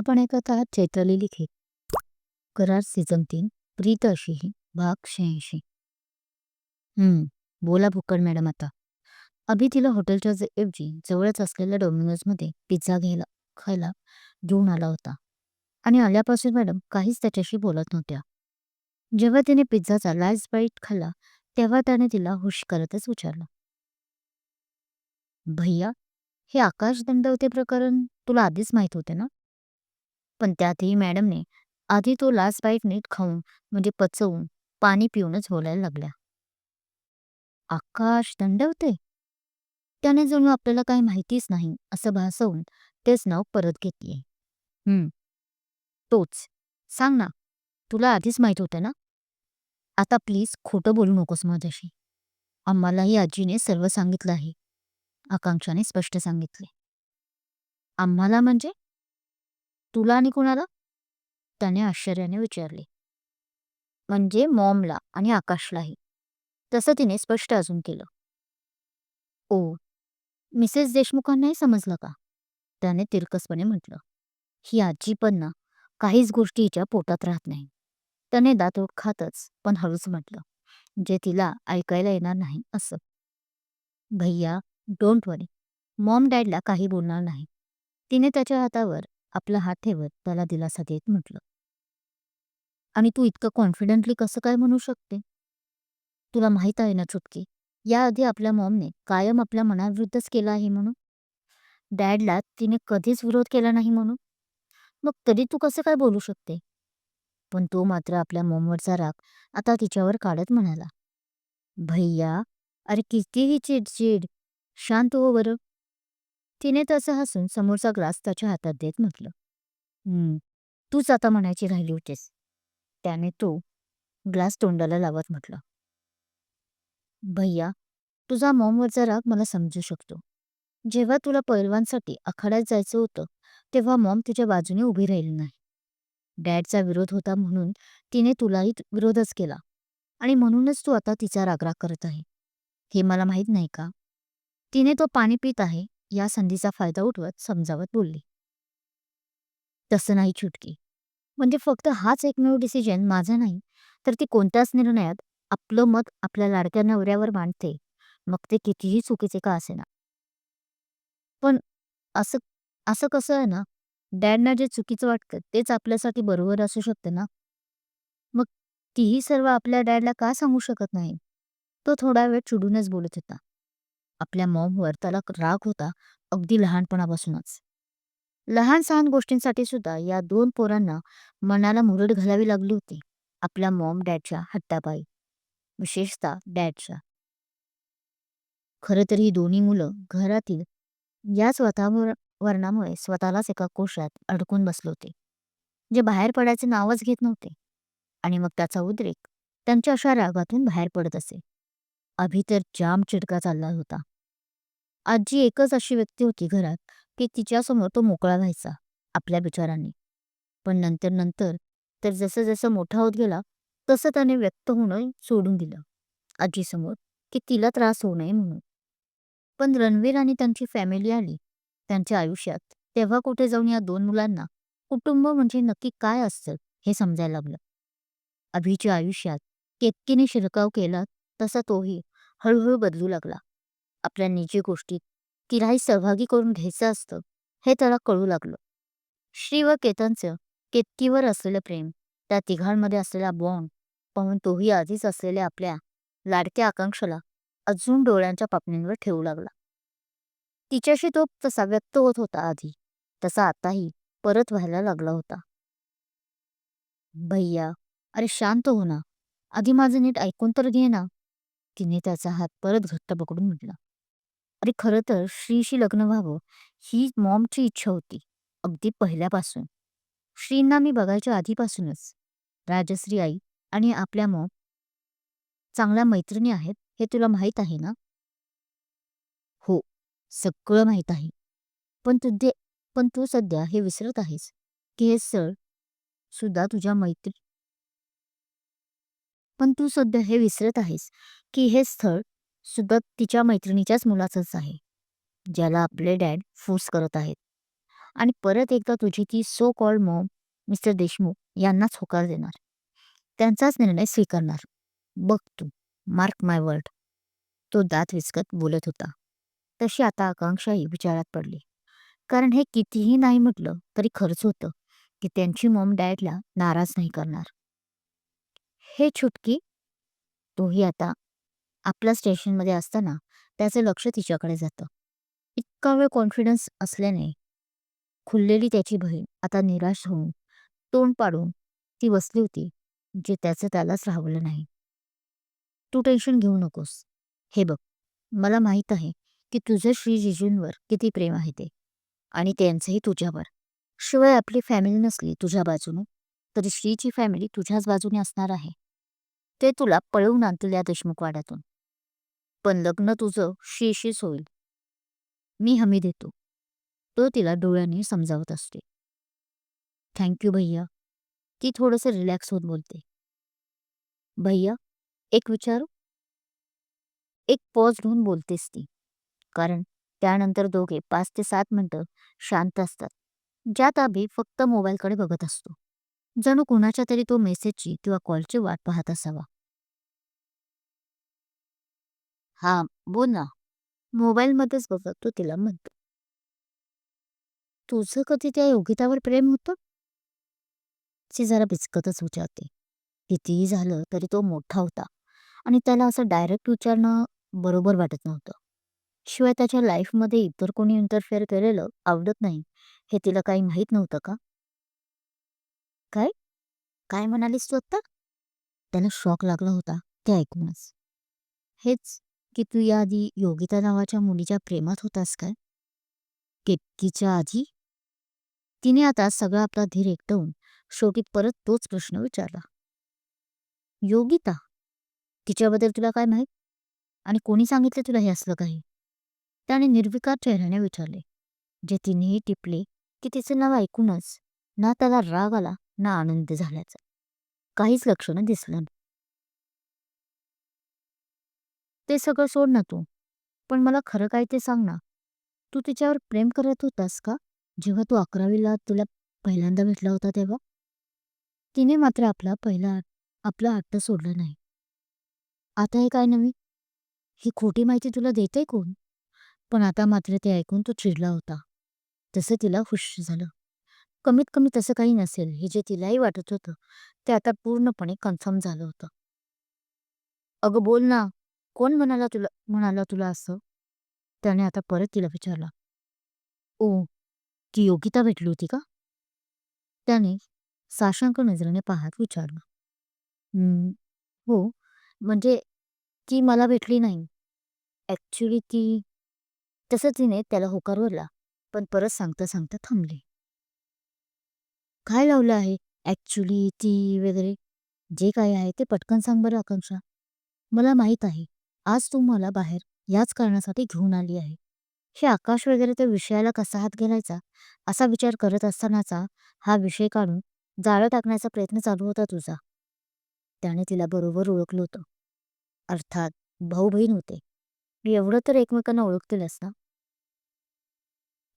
आपण ऐकत आहात चैत्राली लिखित करार सीझन तीन प्रीत अशी ही भाग शहाऐंशी. हम्म बोला भुक्कड मॅडम आता. अभि तिला हॉटेलच्या ऐवजी जवळच असलेल्या डॉमिनोजमध्ये पिझ्झा घ्यायला खायला घेऊन आला होता. आणि आल्यापासून मॅडम काहीच त्याच्याशी बोलत नव्हत्या. जेव्हा तिने पिझ्झाचा लास्ट बाईट खाल्ला तेव्हा त्याने तिला हुश करतच विचारलं. भैया हे आकाश दंडवते प्रकरण तुला आधीच माहीत होते ना? पण त्यातही मॅडमने आधी तो लास्ट बाईट नीट खाऊन म्हणजे पचवून पाणी पिऊनच बोलायला लागल्या. आकाश दंडवते? त्याने जणू आपल्याला काही माहितीच नाही असं भासवून तेच नाव परत घेतलीये हम्म. तोच. सांग ना तुला आधीच माहीत होतं ना? आता प्लीज खोटं बोलू नकोस माझ्याशी. आम्हालाही आजीने सर्व सांगितलं आहे. आकांक्षाने स्पष्ट सांगितले. आम्हाला म्हणजे? तुला आणि कुणाला? त्याने आश्चर्याने विचारले. म्हणजे मॉमला आणि आकाशलाही. तसं तिने स्पष्ट अजून केलं. ओ मिसेस देशमुखांनाही समजलं का? त्याने तिरकसपणे म्हटलं. ही आजी पण ना काहीच गोष्टी हिच्या पोटात राहत नाही. त्याने दातोड खातच पण हळूच म्हटलं जे तिला ऐकायला येणार नाही असं. भैया डोंट वरी. मॉम डॅडला काही बोलणार नाही. तिने त्याच्या हातावर आपला हात ठेवत त्याला दिलासा देत म्हटलं. आणि तू इतकं कॉन्फिडेंटली कसं काय म्हणू शकते? तुला माहीत आहे ना चुटकी? याआधी आपल्या मॉमने कायम आपल्या मनाविरुद्धच केला आहे म्हणून. डॅडला तिने कधीच विरोध केला नाही म्हणून. मग तरी तू कसं काय बोलू शकते? पण तो मात्र आपल्या मॉमवरचा राग आता तिच्यावर काढत म्हणाला. भैया अरे कितीही चिडचिड. शांत हो बरं. तिने तसं हसून समोरचा ग्लास त्याच्या हातात देत म्हटलं हम्म तूच आता म्हणायची राहिली होतीस. त्याने तो ग्लास तोंडाला लावत म्हटलं भैया तुझा मॉमवरचा राग मला समजू शकतो. जेव्हा तुला पैलवानसाठी आखाड्यात जायचं होतं तेव्हा मॉम तुझ्या बाजूने उभी राहिली नाही. डॅडचा विरोध होता म्हणून तिने तुलाही विरोधच केला आणि म्हणूनच तू आता तिचा रागराग करत आहे. हे मला माहीत नाही का? तिने तो पाणी पित आहे या संधीचा फायदा उठवत समजावत बोलली. तसं नाही चुटकी म्हणजे फक्त हाच एकमेव डिसिजन माझा नाही तर ती कोणत्याच निर्णयात आपलं मत आपल्या लाडक्या नवऱ्यावर मांडते. मग ते कितीही चुकीचे का असेना? पण असं असं कसं आहे ना? डॅडना जे चुकीचं वाटतं तेच आपल्यासाठी बरोबर असू शकतं ना? मग तीही सर्व आपल्या डॅडला का सांगू शकत नाही? तो थोडा वेळ चिडूनच बोलत होता. आपल्या मॉमवर त्याला राग होता अगदी लहानपणापासूनच. लहान सहान गोष्टींसाठी सुद्धा या दोन पोरांना मनाला मुरड घालावी लागली होती आपल्या मॉम डॅडच्या हट्टापायी विशेषतः डॅडच्या. खरं तर ही दोन्ही मुलं घरातील याच वातावरणामुळे स्वतःलाच एका कोशात अडकून बसले होते जे बाहेर पडायचे नावच घेत नव्हते आणि मग त्याचा उद्रेक त्यांच्या अशा रागातून बाहेर पडत असे. अभि तर जाम चिडका चालला होता. आजी एकच अशी व्यक्ती होती घरात की तिच्यासमोर तो मोकळा व्हायचा आपल्या विचारांनी पण नंतर नंतर तर जसं जसं मोठा होत गेला तसं त्याने व्यक्त होणं सोडून दिलं आजीसमोर की तिला त्रास होऊ नये म्हणून. पण रणवीर आणि त्यांची फॅमिली आली त्यांच्या आयुष्यात तेव्हा कुठे जाऊन या दोन मुलांना कुटुंब म्हणजे नक्की काय असतं हे समजायला लागलं. अभिच्या आयुष्यात केतकीने शिरकाव केला तसा तोही हळूहळू बदलू लागला. आपल्या निजी गोष्टीत तिलाही सहभागी करून घ्यायचं असतं हे त्याला कळू लागलं. श्री व केतनचं केतकीवर असलेलं प्रेम त्या तिघांमध्ये असलेला बॉन्ड पाहून तोही आधीच असलेल्या आपल्या लाडक्या आकांक्षाला अजून डोळ्यांच्या पापणींवर ठेवू लागला. तिच्याशी तो तसा व्यक्त होत होता आधी तसा आताही परत व्हायला लागला होता. भैया अरे शांत हो ना. आधी माझं नीट ऐकून तर घे ना. तिने त्याचा हात परत घट्ट पकडून म्हटला. अरे खरं तर श्रीशी लग्न व्हावं ही मॉमची इच्छा होती अगदी पहिल्यापासून. श्रींना मी बघायच्या आधीपासूनच. राजश्री आई आणि आपल्या मॉम. चांगल्या मैत्रिणी आहेत हे तुला माहीत आहे ना? हो सगळं माहीत आहे. पण तू दे पण तू सध्या हे विसरत आहेस की हे सर सुद्धा तुझ्या मैत्री पण तू सध्या हे विसरत आहेस की हे स्थळ सुद्धा तिच्या मैत्रिणीच्याच मुलाचंच आहे ज्याला आपले डॅड फोर्स करत आहेत. आणि परत एकदा तुझी ती so called mom mister Deshmukh यांनाच होकार देणार. त्यांचाच निर्णय स्वीकारणार. बघ तू मार्क माय वर्ड. तो दात विचकत बोलत होता. तशी आता आकांक्षाही विचारात पडली. कारण हे कितीही नाही म्हटलं तरी खर्च होतं की त्यांची मॉम डॅडला नाराज नाही करणार. हे छुटकी? तोही आता आपल्या स्टेशनमध्ये असताना त्याचं लक्ष तिच्याकडे जातं. इतका वेळ कॉन्फिडन्स असल्याने खुललेली त्याची बहीण आता निराश होऊन तोंड पाडून ती बसली होती जे त्याचं त्यालाच राहवलं नाही. तू टेन्शन घेऊ नकोस. हे बघ मला माहीत आहे की तुझं श्री जिजूंवर किती प्रेम आहे ते आणि त्यांचंही तुझ्यावर. शिवाय आपली फॅमिली नसली तुझ्या बाजूनं तरी श्रीची फॅमिली तुझ्याच बाजूने असणार आहे. ते तुला पळवून आणतील या देशमुखवाड्यातून पण लग्न तुझं श्रीशीच होईल. मी हमी देतो. तो तिला डोळ्यांनी समजावत असते. थँक्यू भैया. ती थोडंसं रिलॅक्स होत बोलते. भैया एक विचारू? एक पॉज घेऊन बोलतेस ती. कारण त्यानंतर दोघे पाच ते सात मिनटं शांत असतात. ज्यात आम्ही फक्त मोबाईलकडे बघत असतो. जणू कुणाच्या तरी तो मेसेजची किंवा कॉलची वाट पाहत असावा. हा बोल ना. मोबाईलमध्येच बघत तो तिला म्हणतो तुझं कधी त्या योगितावर प्रेम होतं? ती जरा बिचकतच विचारते. कितीही झालं तरी तो मोठा होता. आणि त्याला असं डायरेक्ट विचारणं बरोबर वाटत नव्हतं. शिवाय त्याच्या लाईफमध्ये इतर कोणी इंटरफेअर केलेलं आवडत नाही हे तिला काही माहीत नव्हतं का? काय? काय म्हणालीस तू आत्ता? त्याला शॉक लागला होता ते ऐकूनच. हेच. की तू या आधी योगिता नावाच्या मुलीच्या प्रेमात होतास काय? केतकीच्या आधी तिने आता सगळा आपला धीर एकटवून शेवटी परत तोच प्रश्न विचारला. योगिता तिच्याबद्दल तुला काय माहीत? आणि कोणी सांगितलं तुला हे असलं काही? त्याने निर्विकार चेहऱ्याने विचारले. जे तिनेही टिपले की तिचं नाव ऐकूनच ना त्याला राग आला ना आनंद झाल्याचं. काहीच लक्षणं दिसलं नाही. ते सगळं सोड ना तू. पण मला खरं काय ते सांग ना. तू तिच्यावर प्रेम करत होतास का? जेव्हा तू अकरावीला तुला पहिल्यांदा भेटला होता तेव्हा? तिने मात्र आपला पहिला आपलं हट्ट सोडलं नाही. आता हे काय नवीन ही खोटी माहिती तुला देते कोण? पण आता मात्र ते ऐकून तो चिडला होता. तसं तिला खुश झालं. कमीत कमी तसं काही नसेल. हे जे तिलाही वाटत होतं ते आता पूर्णपणे कन्फर्म झालं होतं. अगं बोल ना. कोण म्हणाला तुला म्हणाला तुला असं? त्याने आता परत तिला विचारला. ओ ती योगिता भेटली होती का? त्याने साशांक नजरेने पाहत विचारलं. हो म्हणजे ती मला भेटली नाही. ॲक्च्युली ती तसं तिने त्याला होकारवरला पण परत सांगता सांगता थांबली. काय लावलं आहे? ॲक्च्युली ती वगैरे जे काय आहे ते पटकन सांग बरं आकांक्षा. मला माहीत आहे. आज तू मला बाहेर याच कारणासाठी घेऊन आली आहे. हे आकाश वगैरे त्या विषयाला कसा हात घालायचा असा विचार करत असतानाचा हा विषय काढून जाळं टाकण्याचा प्रयत्न चालू होता तुझा. त्याने तिला बरोबर ओळखलं होतं. अर्थात भाऊ बहीण होते. एवढं तर एकमेकांना ओळखतीलच ना?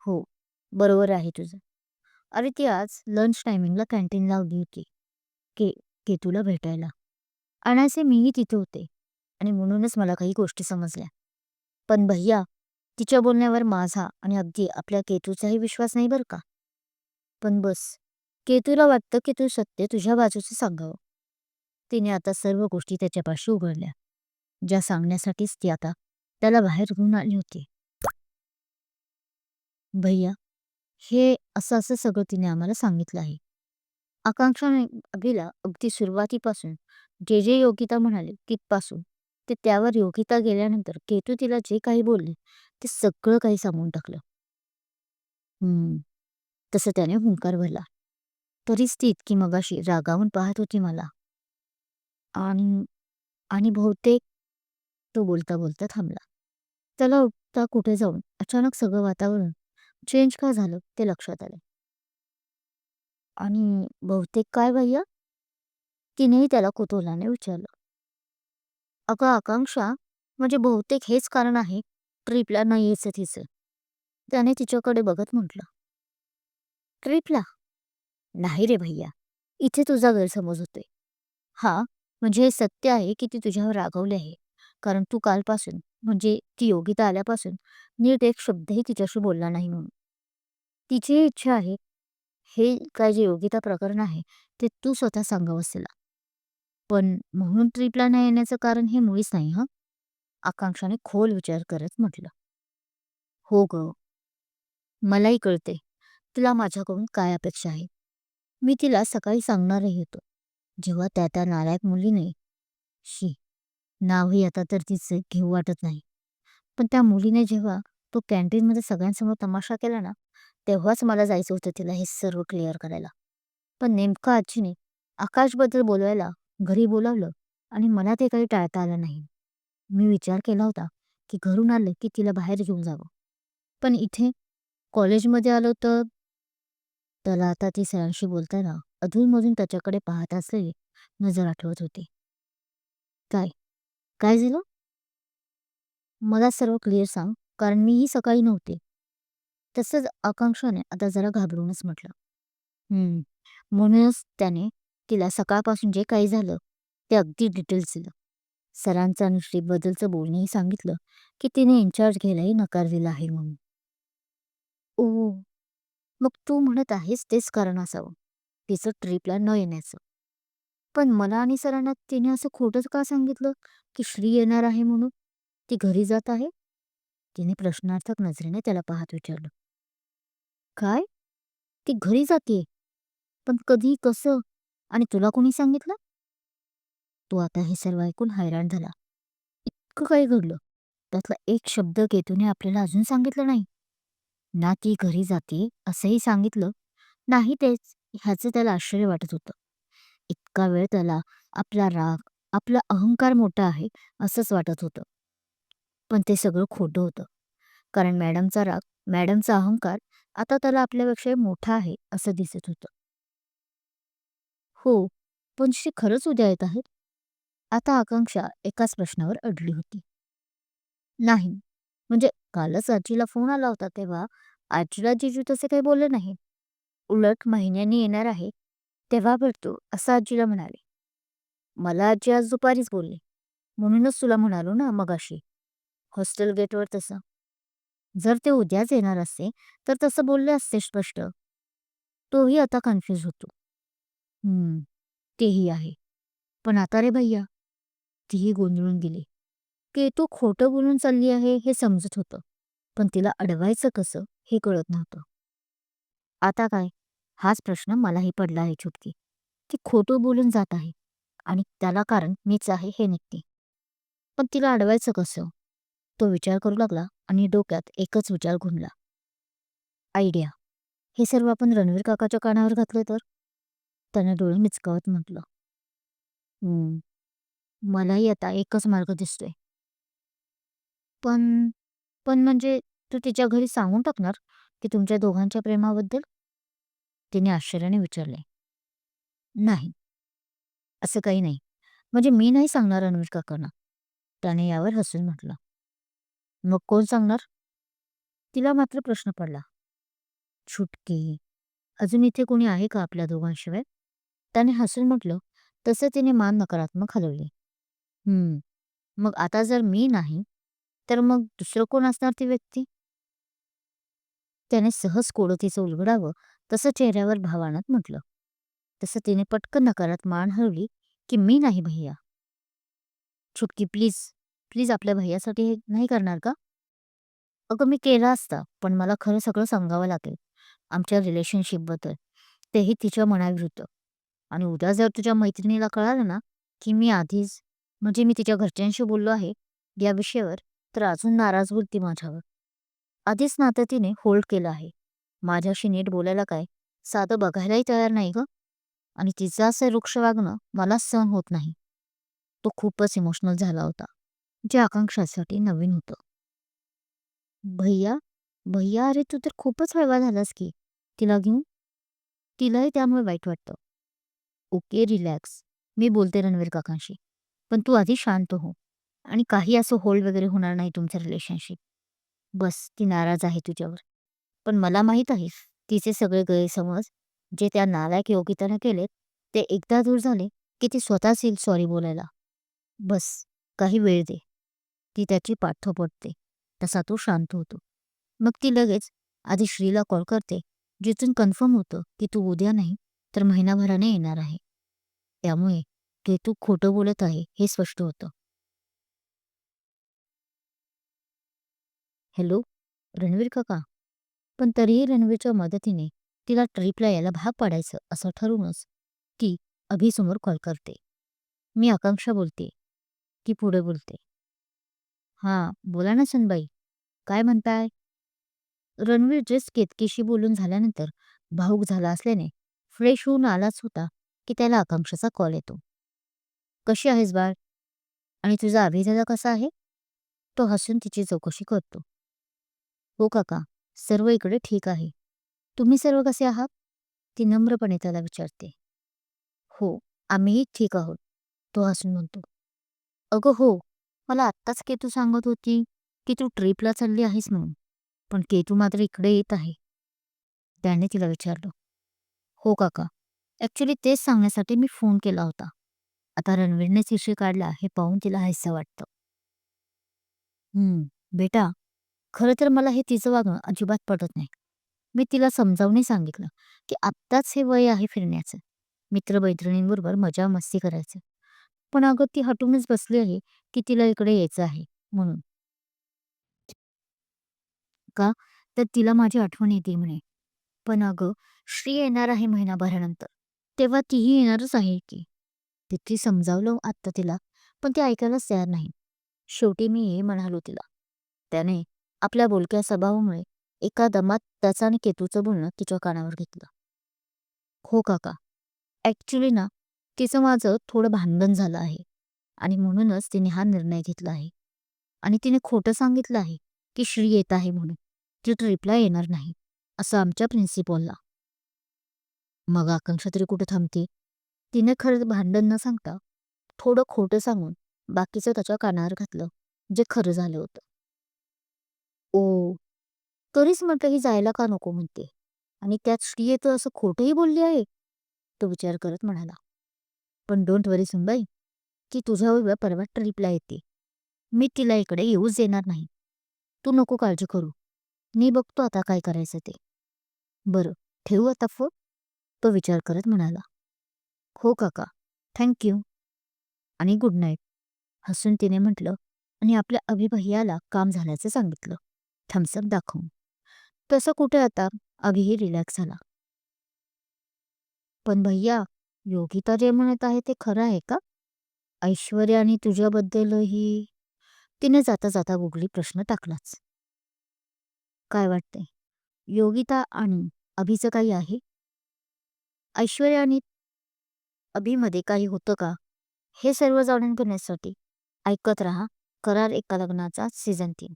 हो बरोबर आहे तुझं. अरे ती आज लंच टायमिंगला कॅन्टीन लावली होती. के केतूला भेटायला. आणायचे मीही तिथे होते. आणि म्हणूनच मला काही गोष्टी समजल्या. पण भैया तिच्या बोलण्यावर माझा आणि अगदी आपल्या केतूचाही विश्वास नाही बरं का? पण बस केतूला वाटतं की तू सत्य तुझ्या बाजूचं सांगावं. तिने आता सर्व गोष्टी त्याच्यापाशी उघडल्या. ज्या सांगण्यासाठीच ती आता त्याला बाहेर घेऊन आली होती. भैया हे असं असं सगळं तिने आम्हाला सांगितलं आहे. आकांक्षा अभिला अगदी सुरुवातीपासून जे जे योगिता म्हणाले तिथपासून ते त्यावर योगिता गेल्यानंतर केतू तिला जे काही बोलले ते सगळं काही सांगून टाकलं. हम्म. तसं त्याने हुंकार भरला. तरीच ती इतकी मगाशी रागावून पाहत होती मला. आणि आणि बहुतेक तो बोलता बोलता थांबला. त्याला उठता कुठे जाऊन? अचानक सगळं वातावरण चेंज का झालं ते लक्षात आलं. आणि बहुतेक काय भैया? तिनेही त्याला कुतूहलाने विचारलं. अगं आकांक्षा म्हणजे बहुतेक हेच कारण आहे ट्रिपला न यायचं तिचं. त्याने तिच्याकडे बघत म्हटलं. ट्रिपला? नाही रे भैया इथे तुझा गैरसमज होतोय. हा म्हणजे हे सत्य आहे की ती तुझ्यावर रागवली आहे. कारण तू कालपासून म्हणजे ती योगिता आल्यापासून नीट एक शब्दही तिच्याशी बोलला नाही म्हणून. तिची इच्छा आहे हे काय जे योगिता प्रकरण आहे ते तू स्वतः सांगावंस तिला. पण म्हणून ट्रिपला नाही येण्याचं कारण हे मुळीच नाही हं? आकांक्षाने खोल विचार करत म्हटलं. हो ग. मलाही कळते तुला माझ्याकडून काय अपेक्षा आहे? मी तिला सकाळी सांगणारही होतो. जेव्हा त्या त्या नालायक मुलीने शी नावही आता तर तिचे घेऊ वाटत नाही. पण त्या मुलीने जेव्हा तो कॅन्टीनमध्ये सगळ्यांसमोर तमाशा केला ना तेव्हाच मला जायचं होतं तिला हे सर्व क्लिअर करायला. पण नेमकं आजीने आकाशबद्दल बोलवायला घरी बोलावलं आणि मला ते काही टाळता आलं नाही. मी विचार केला होता की घरून आलं की तिला बाहेर घेऊन जावं. पण इथे कॉलेजमध्ये आलो तर त्याला आता ती सरांशी बोलताना अधूनमधून त्याच्याकडे पाहत असलेली नजर आठवत होती. काय? काय झालं? मला सर्व क्लिअर सांग कारण मीही सकाळी नव्हते. तसंच आकांक्षाने आता जरा घाबरूनच म्हटलं. हम्म म्हणूनच त्याने तिला सकाळपासून जे काही झालं ते अगदी डिटेल्स दिलं सरांचं आणि श्रीबद्दलचं बोलणंही सांगितलं की तिने इन्चार्ज घ्यायलाही नकार दिला आहे म्हणून. ओ मग तू म्हणत आहेस तेच कारण असावं तिचं ट्रिपला न येण्याचं. पण मला आणि सरांना तिने असं खोटंच का सांगितलं की श्री येणार आहे म्हणून? ती घरी जात आहे? तिने प्रश्नार्थक नजरेने त्याला पाहत विचारलं. काय? ती घरी जाते पण कधी कसं आणि तुला कोणी सांगितलं? तो आता हे सर्व ऐकून हैराण झाला. इतकं काय घडलं? त्यातला एक शब्द केतूने आपल्याला अजून सांगितलं नाही. ना ती घरी जाते असंही सांगितलं. नाही तेच ह्याचं त्याला आश्चर्य वाटत होतं. इतका वेळ त्याला आपला राग आपला अहंकार मोठा आहे असंच वाटत होतं. पण ते सगळं खोटं होतं. कारण मॅडमचा राग मॅडमचा अहंकार आता त्याला आपल्यापेक्षा मोठा आहे असं दिसत होतं. हो पण श्री खरंच उद्या येत आहेत? आता आकांक्षा एकाच प्रश्नावर अडली होती. नाही म्हणजे कालच आजीला फोन आला होता तेव्हा आजीला जिजू तसे काही बोलले नाही. उलट महिन्यांनी येणार आहे तेव्हा भेटतो असं आजीला म्हणाले. मला आजी आज दुपारीच बोलले म्हणूनच तुला म्हणालो ना मगाशी. हॉस्टेल गेटवर तसं. जर ते उद्याच येणार असते तर तसं बोलले असते स्पष्ट. तोही आता कन्फ्यूज होतो. हम्म तेही आहे. पण आता रे भैया तीही गोंधळून गेली. की तू खोटं बोलून चालली आहे हे समजत होतं पण तिला अडवायचं कसं हे कळत नव्हतं. आता काय? हाच प्रश्न मलाही पडला आहे चुटकी ती खोटं बोलून जात आहे आणि त्याला कारण मीच आहे हे नक्की. पण तिला अडवायचं कसं? तो विचार करू लागला आणि डोक्यात एकच विचार घुमला. आयडिया. हे सर्व आपण रणवीर काकाच्या कानावर घातलं तर? त्याने डोळे मिचकावत म्हटलं. मलाही आता एकच मार्ग दिसतोय. पण पण म्हणजे तू तिच्या घरी सांगून टाकणार की तुमच्या दोघांच्या प्रेमाबद्दल? तिने आश्चर्याने विचारले. नाही असं काही नाही. म्हणजे मी नाही सांगणार रणवीर काकांना. त्याने यावर हसून म्हटलं. मग कोण सांगणार? तिला मात्र प्रश्न पडला. छुटकी अजून इथे कोणी आहे का आपल्या दोघांशिवाय? त्याने हसून म्हटलं तसं तिने मान नकारात्मक हलवली. हम्म मग आता जर मी नाही तर मग दुसरं कोण असणार ती व्यक्ती? त्याने सहज कोडतीचं उलगडावं तसं चेहऱ्यावर भावानात म्हटलं. तसं तिने पटकन नकारात मान हलवली की मी नाही भैया. छुटकी प्लीज प्लीज आपल्या भैयासाठी हे नाही करणार का? अगं मी केला असता पण मला खरं सगळं सांगावं लागेल. आमच्या रिलेशनशिपबद्दल तेही तिच्या मनाविरुद्ध. आणि उद्या जर तुझ्या मैत्रिणीला कळालं ना की मी आधीच म्हणजे मी तिच्या घरच्यांशी बोललो आहे या विषयावर तर अजून नाराज होईल ती माझ्यावर. आधीच नातं तिने होल्ड केलं आहे. माझ्याशी नीट बोलायला काय? साधं बघायलाही तयार नाही ग. आणि तिचं असं वृक्ष वागणं मला सहन होत नाही. तो खूपच इमोशनल झाला होता जे आकांक्षासाठी नवीन होतं. भैया भैया अरे तू तर खूपच वेगळा झालास की. तिला घेऊन? तिलाही त्यामुळे वाईट वाटतं. Okay relax. मी बोलते रणवीर काकांशी. पण तू आधी शांत हो. आणि काही असं होल्ड वगैरे होणार नाही तुमचं रिलेशनशिप. बस ती नाराज आहे तुझ्यावर. पण मला माहीत आहे तिचे सगळे गैरसमज जे त्या नालायक योगिताने केलेत ते एकदा दूर झाले की ती स्वतःच येईल सॉरी बोलायला. बस काही वेळ दे. ती त्याची पाठ थोपटते तसा तो शांत होतो. मग ती लगेच आधी श्रीला कॉल करते जिथून कन्फर्म होतं की तू उद्या नाही तर महिनाभराने येणार आहे. त्यामुळे केतू खोटं बोलत आहे हे स्पष्ट होतं. हॅलो रणवीर काका. पण तरीही रणवीरच्या मदतीने तिला ट्रिपला यायला भाग पाडायचं असं ठरवूनच ती अभिसमोर कॉल करते. मी आकांक्षा बोलते ती पुढे बोलते. हां बोला ना सनबाई काय म्हणताय? रणवीर जस्ट केतकीशी बोलून झाल्यानंतर भाऊक झाला असल्याने फ्रेश होऊन आलाच होता. की त्याला आकांक्षाचा कॉल येतो. कशी आहेस बाळ? आणि तुझा अभिदादा कसा आहे? तो हसून तिची चौकशी करतो. हो काका सर्व इकडे ठीक आहे. तुम्ही सर्व कसे आहात? ती नम्रपणे त्याला विचारते. हो आम्हीही ठीक आहोत तो हसून म्हणतो. अगं हो मला आत्ताच केतू सांगत होती की तू ट्रिपला चालली आहेस म्हणून पण केतू मात्र इकडे येत आहे. त्याने तिला विचारलं. हो काका ॲक्च्युली तेच सांगण्यासाठी मी फोन केला होता. आता रणवीरनेच विषय काढला हे पाहून तिला हायसं वाटतं. हम्म बेटा खरं तर मला हे तिचं वागणं अजिबात पटत नाही. मी तिला समजावूनही सांगितलं की आत्ताच हे वय आहे फिरण्याचं. मित्रमैत्रिणींबरोबर मजा मस्ती करायचं. पण अगं ती हटूनच बसली आहे की तिला इकडे यायचं आहे म्हणून. का? तर तिला माझी आठवण येते म्हणे. पण अगं श्री येणार आहे महिनाभरानंतर. तेव्हा तीही येणारच आहे की. तिथे समजावलं आत्ता तिला पण ती ऐकायलाच तयार नाही. शेवटी मी हे म्हणालो तिला. त्याने आपल्या बोलक्या स्वभावामुळे एका दमात त्याचं आणि केतूचं बोलणं तिच्या कानावर घेतलं. हो काका. ॲक्च्युली ना तिचं माझं थोडं भांडण झालं आहे आणि म्हणूनच तिने हा निर्णय घेतला आहे. आणि तिने खोटं सांगितलं आहे की श्री येत आहे म्हणून. ती ट्रिपला येणार नाही. असं आमच्या प्रिन्सिपॉलला मग आकांक्षा तरी कुठे थांबते? तिने खरं भांडण न सांगता थोडं खोटं सांगून बाकीचं त्याच्या कानावर घातलं जे खरं झालं होतं. ओ तरीच म्हटलं ही जायला का नको म्हणते? आणि त्यात श्री येतं असं खोटंही बोलली आहे? तो विचार करत म्हणाला. पण डोंट वरी सुनबाई ती तुझ्याबरोबर परवा ट्रिपला येते. मी तिला इकडे येऊच देणार नाही. तू नको काळजी करू. मी बघतो आता काय करायचं ते. बरं ठेवू आता फोन? तो विचार करत म्हणाला हो काका थँक्यू आणि गुड नाईट. हसून तिने म्हटलं आणि आपल्या अभिभय्याला काम झाल्याचं सांगितलं. थम्सअप दाखवून. तसं कुठे आता? अभिही रिलॅक्स झाला. पण भैया योगिता जे म्हणत आहे ते खरं आहे का? ऐश्वर्या आणि तुझ्याबद्दलही तिने जाता जाता गुगली प्रश्न टाकलाच. काय वाटतंय? योगिता आणि अभिचं काही आहे? ऐश्वर्या आणि अभिमध्ये काही होतं का? हे सर्व जाणून घेण्यासाठी ऐकत रहा करार एका लग्नाचा सीझन तीन.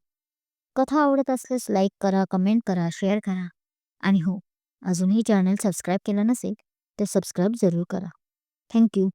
कथा आवडत असल्यास लाईक करा कमेंट करा शेअर करा. आणि हो अजूनही चॅनल सबस्क्राईब केलं नसेल तर सबस्क्राईब जरूर करा. थँक्यू